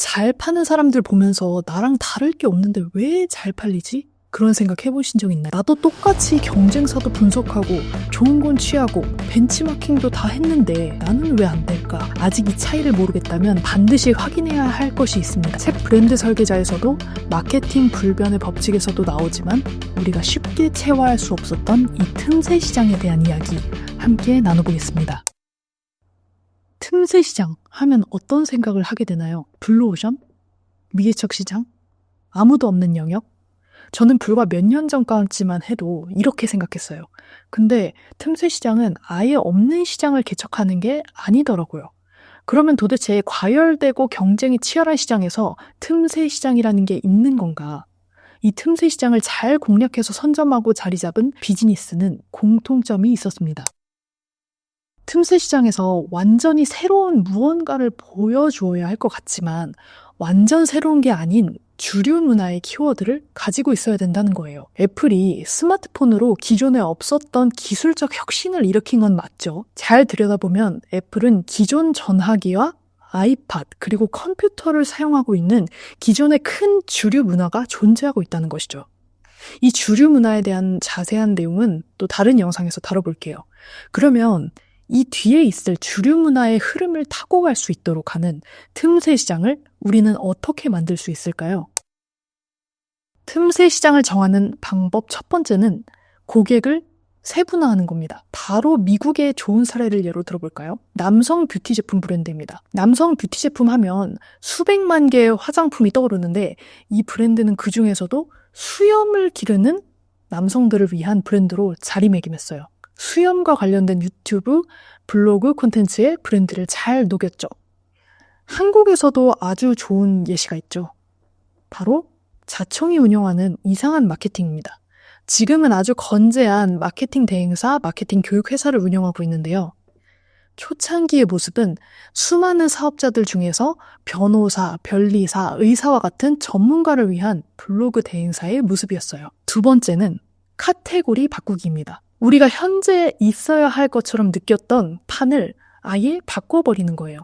잘 파는 사람들 보면서 나랑 다를 게 없는데 왜 잘 팔리지? 그런 생각 해보신 적 있나요? 나도 똑같이 경쟁사도 분석하고 좋은 건 취하고 벤치마킹도 다 했는데 나는 왜 안 될까? 아직 이 차이를 모르겠다면 반드시 확인해야 할 것이 있습니다. 책 브랜드 설계자에서도 마케팅 불변의 법칙에서도 나오지만 우리가 쉽게 체화할 수 없었던 이 틈새 시장에 대한 이야기 함께 나눠보겠습니다. 틈새 시장 하면 어떤 생각을 하게 되나요? 블루오션? 미개척 시장? 아무도 없는 영역? 저는 불과 몇 년 전까지만 해도 이렇게 생각했어요. 근데 틈새 시장은 아예 없는 시장을 개척하는 게 아니더라고요. 그러면 도대체 과열되고 경쟁이 치열한 시장에서 틈새 시장이라는 게 있는 건가? 이 틈새 시장을 잘 공략해서 선점하고 자리 잡은 비즈니스는 공통점이 있었습니다. 틈새 시장에서 완전히 새로운 무언가를 보여주어야 할 것 같지만 완전 새로운 게 아닌 주류 문화의 키워드를 가지고 있어야 된다는 거예요. 애플이 스마트폰으로 기존에 없었던 기술적 혁신을 일으킨 건 맞죠. 잘 들여다보면 애플은 기존 전화기와 아이팟 그리고 컴퓨터를 사용하고 있는 기존의 큰 주류 문화가 존재하고 있다는 것이죠. 이 주류 문화에 대한 자세한 내용은 또 다른 영상에서 다뤄볼게요. 그러면 이 뒤에 있을 주류 문화의 흐름을 타고 갈 수 있도록 하는 틈새 시장을 우리는 어떻게 만들 수 있을까요? 틈새 시장을 정하는 방법 첫 번째는 고객을 세분화하는 겁니다. 바로 미국의 좋은 사례를 예로 들어볼까요? 남성 뷰티 제품 브랜드입니다. 남성 뷰티 제품 하면 수백만 개의 화장품이 떠오르는데 이 브랜드는 그 중에서도 수염을 기르는 남성들을 위한 브랜드로 자리매김했어요. 수염과 관련된 유튜브, 블로그 콘텐츠에 브랜드를 잘 녹였죠. 한국에서도 아주 좋은 예시가 있죠. 바로 자청이 운영하는 이상한 마케팅입니다. 지금은 아주 건재한 마케팅 대행사, 마케팅 교육 회사를 운영하고 있는데요. 초창기의 모습은 수많은 사업자들 중에서 변호사, 변리사, 의사와 같은 전문가를 위한 블로그 대행사의 모습이었어요. 두 번째는 카테고리 바꾸기입니다. 우리가 현재 있어야 할 것처럼 느꼈던 판을 아예 바꿔버리는 거예요.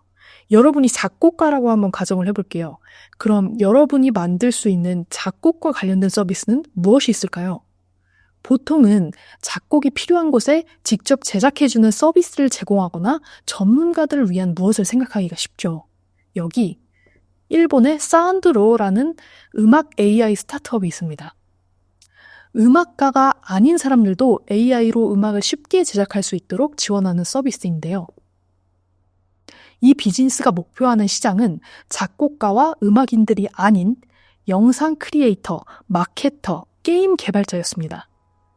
여러분이 작곡가라고 한번 가정을 해볼게요. 그럼 여러분이 만들 수 있는 작곡과 관련된 서비스는 무엇이 있을까요? 보통은 작곡이 필요한 곳에 직접 제작해주는 서비스를 제공하거나 전문가들을 위한 무엇을 생각하기가 쉽죠. 여기 일본의 사운드로라는 음악 AI 스타트업이 있습니다. 음악가가 아닌 사람들도 AI로 음악을 쉽게 제작할 수 있도록 지원하는 서비스인데요. 이 비즈니스가 목표하는 시장은 작곡가와 음악인들이 아닌 영상 크리에이터, 마케터, 게임 개발자였습니다.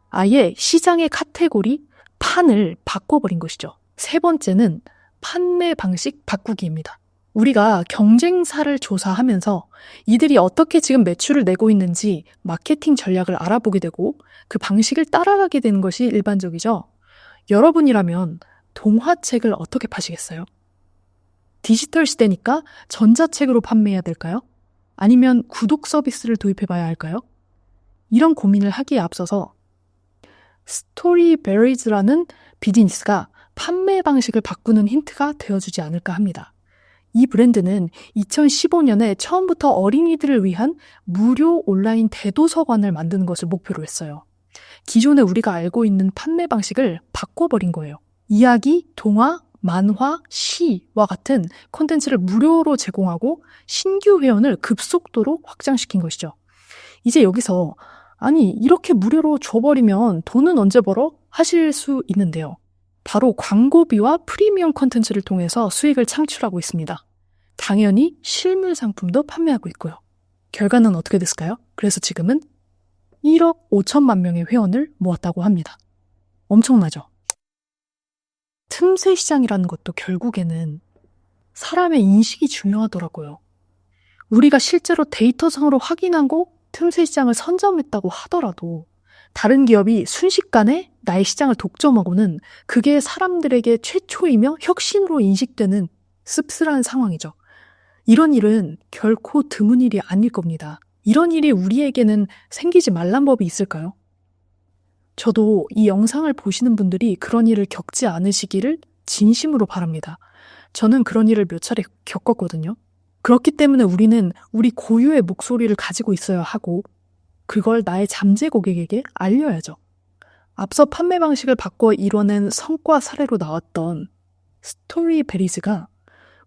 아예 시장의 카테고리, 판을 바꿔버린 것이죠. 세 번째는 판매 방식 바꾸기입니다. 우리가 경쟁사를 조사하면서 이들이 어떻게 지금 매출을 내고 있는지 마케팅 전략을 알아보게 되고 그 방식을 따라가게 되는 것이 일반적이죠. 여러분이라면 동화책을 어떻게 파시겠어요? 디지털 시대니까 전자책으로 판매해야 될까요? 아니면 구독 서비스를 도입해 봐야 할까요? 이런 고민을 하기에 앞서서 스토리베리즈라는 비즈니스가 판매 방식을 바꾸는 힌트가 되어주지 않을까 합니다. 이 브랜드는 2015년에 처음부터 어린이들을 위한 무료 온라인 대도서관을 만드는 것을 목표로 했어요. 기존에 우리가 알고 있는 판매 방식을 바꿔버린 거예요. 이야기, 동화, 만화, 시와 같은 콘텐츠를 무료로 제공하고 신규 회원을 급속도로 확장시킨 것이죠. 이제 여기서 아니 이렇게 무료로 줘버리면 돈은 언제 벌어? 하실 수 있는데요. 바로 광고비와 프리미엄 콘텐츠를 통해서 수익을 창출하고 있습니다. 당연히 실물 상품도 판매하고 있고요. 결과는 어떻게 됐을까요? 그래서 지금은 1억 5천만 명의 회원을 모았다고 합니다. 엄청나죠? 틈새 시장이라는 것도 결국에는 사람의 인식이 중요하더라고요. 우리가 실제로 데이터상으로 확인하고 틈새 시장을 선점했다고 하더라도 다른 기업이 순식간에 나의 시장을 독점하고는 그게 사람들에게 최초이며 혁신으로 인식되는 씁쓸한 상황이죠. 이런 일은 결코 드문 일이 아닐 겁니다. 이런 일이 우리에게는 생기지 말란 법이 있을까요? 저도 이 영상을 보시는 분들이 그런 일을 겪지 않으시기를 진심으로 바랍니다. 저는 그런 일을 몇 차례 겪었거든요. 그렇기 때문에 우리는 우리 고유의 목소리를 가지고 있어야 하고 그걸 나의 잠재 고객에게 알려야죠. 앞서 판매 방식을 바꿔 이뤄낸 성과 사례로 나왔던 스토리 베리즈가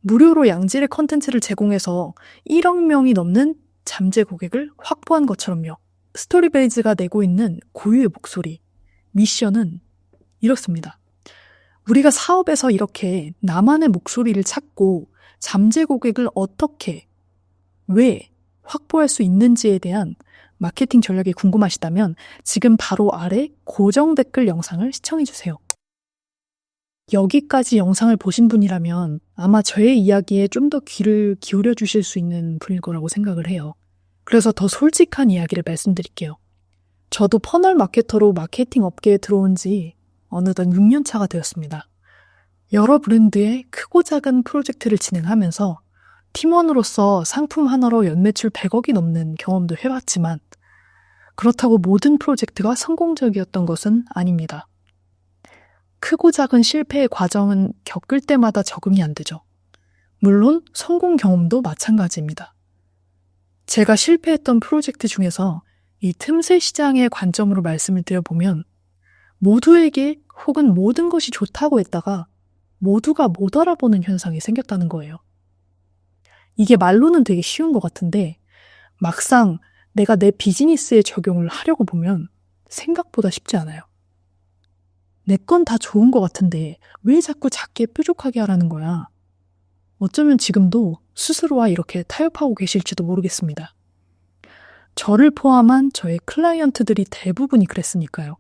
무료로 양질의 컨텐츠를 제공해서 1억 명이 넘는 잠재 고객을 확보한 것처럼요. 스토리베리즈가 내고 있는 고유의 목소리, 미션은 이렇습니다. 우리가 사업에서 이렇게 나만의 목소리를 찾고 잠재 고객을 어떻게, 왜 확보할 수 있는지에 대한 마케팅 전략이 궁금하시다면 지금 바로 아래 고정 댓글 영상을 시청해주세요. 여기까지 영상을 보신 분이라면 아마 저의 이야기에 좀 더 귀를 기울여 주실 수 있는 분일 거라고 생각을 해요. 그래서 더 솔직한 이야기를 말씀드릴게요. 저도 퍼널 마케터로 마케팅 업계에 들어온 지 어느덧 6년 차가 되었습니다. 여러 브랜드의 크고 작은 프로젝트를 진행하면서 팀원으로서 상품 하나로 연매출 100억이 넘는 경험도 해봤지만 그렇다고 모든 프로젝트가 성공적이었던 것은 아닙니다. 크고 작은 실패의 과정은 겪을 때마다 적응이 안 되죠. 물론 성공 경험도 마찬가지입니다. 제가 실패했던 프로젝트 중에서 이 틈새 시장의 관점으로 말씀을 드려보면 모두에게 혹은 모든 것이 좋다고 했다가 모두가 못 알아보는 현상이 생겼다는 거예요. 이게 말로는 되게 쉬운 것 같은데 막상 내가 내 비즈니스에 적용을 하려고 보면 생각보다 쉽지 않아요. 내 건 다 좋은 것 같은데 왜 자꾸 작게 뾰족하게 하라는 거야? 어쩌면 지금도 스스로와 이렇게 타협하고 계실지도 모르겠습니다. 저를 포함한 저의 클라이언트들이 대부분이 그랬으니까요.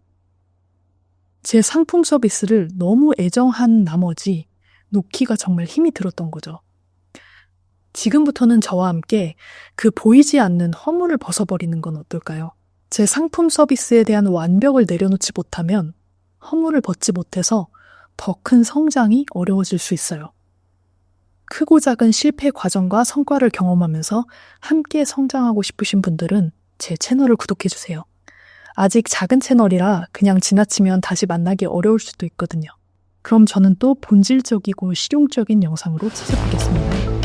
제 상품 서비스를 너무 애정한 나머지 놓기가 정말 힘이 들었던 거죠. 지금부터는 저와 함께 그 보이지 않는 허물을 벗어버리는 건 어떨까요? 제 상품 서비스에 대한 완벽을 내려놓지 못하면 허물을 벗지 못해서 더 큰 성장이 어려워질 수 있어요. 크고 작은 실패 과정과 성과를 경험하면서 함께 성장하고 싶으신 분들은 제 채널을 구독해주세요. 아직 작은 채널이라 그냥 지나치면 다시 만나기 어려울 수도 있거든요. 그럼 저는 또 본질적이고 실용적인 영상으로 찾아뵙겠습니다.